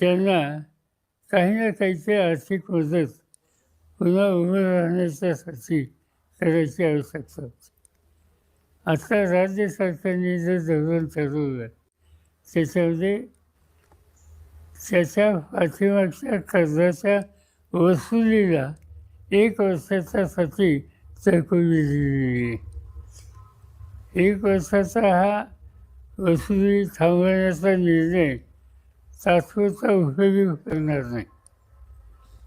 त्यांना काही ना काहीतरी आर्थिक मदत पुन्हा उभं राहण्याच्यासाठी करायची आवश्यकता होती. आता राज्य सरकारने जे धोरण ठरवलं त्याच्यामध्ये त्याच्या पाठीमागच्या कर्जाच्या वसुलीला एक वर्षाच्यासाठी तरतुदी दिलेली एक वर्षाचा हा वसुली थांबवण्याचा निर्णय तात्पुरता उपयोगी करणार नाही.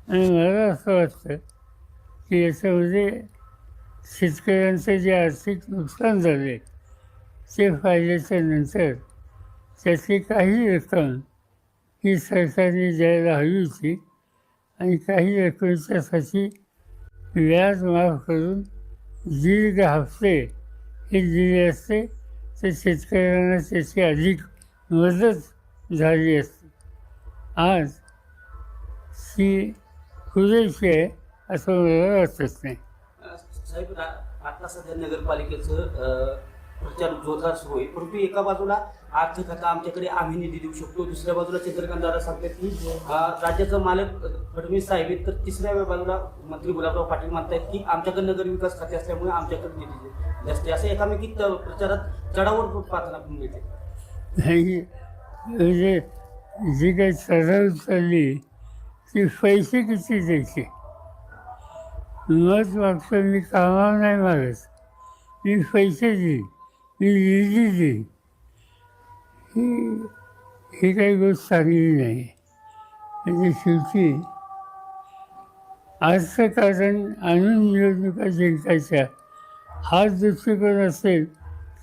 आणि मला असं वाटतं की याच्यामध्ये शेतकऱ्यांचं जे आर्थिक नुकसान झाले ते फायद्याच्या नंतर त्याची काही रक्कम ही सरकारने द्यायला हवी होती आणि काही रकमेच्यासाठी व्याज माफ करून दीर्घ हप्ते हे दिले असते. तर शेतकऱ्यांना त्याची अधिक मदत झाली असते. आज ही पुरेशी आहे असं मला वाटत नाही साहेब आता सध्या नगरपालिकेचं प्रचार जोरदार सुरू आहे. परंतु एका बाजूला आर्थिक खाता आमच्याकडे आम्ही निधी देऊ शकतो दुसऱ्या बाजूला चंद्रकांत दादा सांगतात की राज्याचा मालक फडणवीस साहेब आहेत तर तिसऱ्या बाजूला मंत्री गुलाबराव पाटील म्हणतायत की आमच्याकडे नगर विकास खाते असल्यामुळे आमच्याकडे निधी जास्त. असं एकामेकी प्रचारात चढावर पाहताना मिळते. जी काही चढाव चालली ती पैसे किती द्यायचे? मत मागतो मी कामावर नाही मागत. मी पैसे देईन मी निधी देईन ही ही काही गोष्ट चांगली नाही. म्हणजे शेवटी कारण आणून निवडणुका जिंकायच्या हा दृष्टिकोन असेल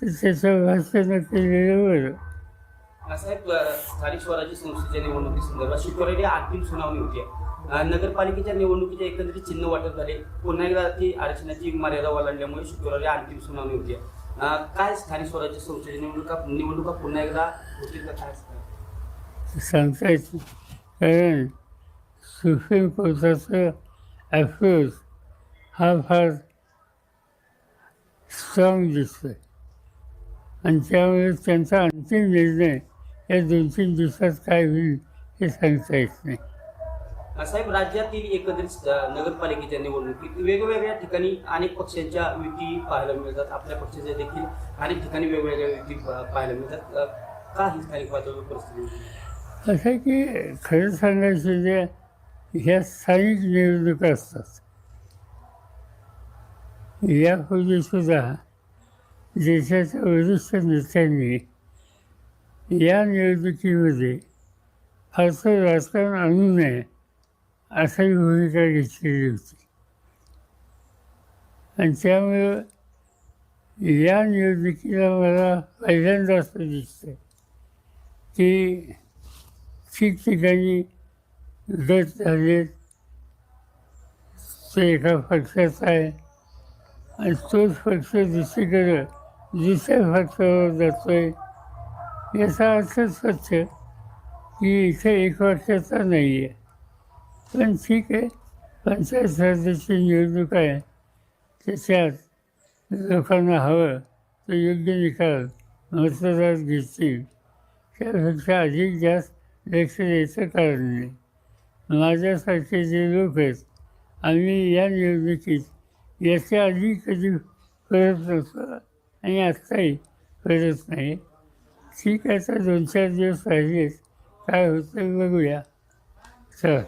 तर त्याचं भाषण केलेलं बरं साहेब स्थानिक स्वराज्य संस्थेच्या निवडणुकी संदर्भात शुक्रवारी अंतिम सुनावणी होती. नगरपालिकेच्या निवडणुकीचे एकंदरीत चिन्ह वाटप झाले. पुन्हा एकदा ती आरक्षणाची मर्यादा ओलांडल्यामुळे शुक्रवारी अंतिम सुनावणी होती. काय स्थानिक स्वराज्य संस्थेच्या निवडणुका निवडणुका पुन्हा एकदा होतील का काय सांगतायचं नाही. कारण सुप्रीम कोर्टाचं अप्रोच हा फार स्ट्रॉंग दिसतोय. आणि त्यामुळे त्यांचा अंतिम निर्णय या दोन तीन दिवसात काय होईल हे सांगता येत नाही. साहेब राज्यातील एकंदरीत अ, नगरपालिकेच्या निवडणुकीत वेगवेगळ्या ठिकाणी अनेक पक्षांच्या युती पाहायला मिळतात. आपल्या पक्षाच्या देखील अनेक ठिकाणी वेगवेगळ्या युती पाहायला मिळतात. का ही स्थानिक पातळीवर परिस्थिती? असं आहे की खरं सांगायचं जे ह्या स्थानिक निवडणुका असतात. यापूर्वीसुद्धा देशाच्या वरिष्ठ नेत्यांनी या निवडणुकीमध्ये फारसं राजकारण आणू नये अशी भूमिका घेतलेली होती. आणि त्यामुळं या निवडणुकीला मला पहिल्यांदा असं दिसतं की ठिकठिकाणी गट झालेत ते एका पक्षाचा आहे आणि तोच पक्ष दुसरीकडं दुसऱ्या पक्षावर आहे याचा अर्थ स्वच्छ की इथे एक वर्षाचा नाही आहे पण ठीक आहे. पंचायत समितीची निवडणूक आहे. त्याच्यात लोकांना हवं तर योग्य निकाल मतदार घेतील. त्यापेक्षा अधिक जास्त लक्ष द्यायचं कारण नाही. माझ्यासारखे जे लोक आहेत आम्ही या निवडणुकीत याच्या आधी कधी करत नसतो आणि आत्ताही करत नाही. ठीक आहे तर दोन चार दिवस पाहिजेत काय होतं बघूया. सर.